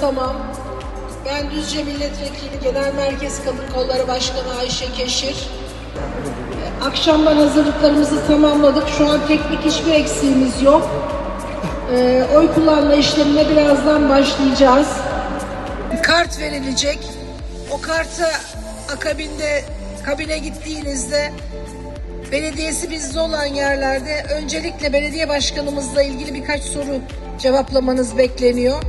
tamam. Ben Düzce Milletvekili Genel Merkez Kadın Kolları Başkanı Ayşe Keşir. Ee, Akşamdan hazırlıklarımızı tamamladık. Şu an teknik hiçbir eksiğimiz yok. Ee, oy kullanma işlemine birazdan başlayacağız. Kart verilecek. O kartı akabinde kabine gittiğinizde belediyesi bizde olan yerlerde öncelikle belediye başkanımızla ilgili birkaç soru cevaplamanız bekleniyor.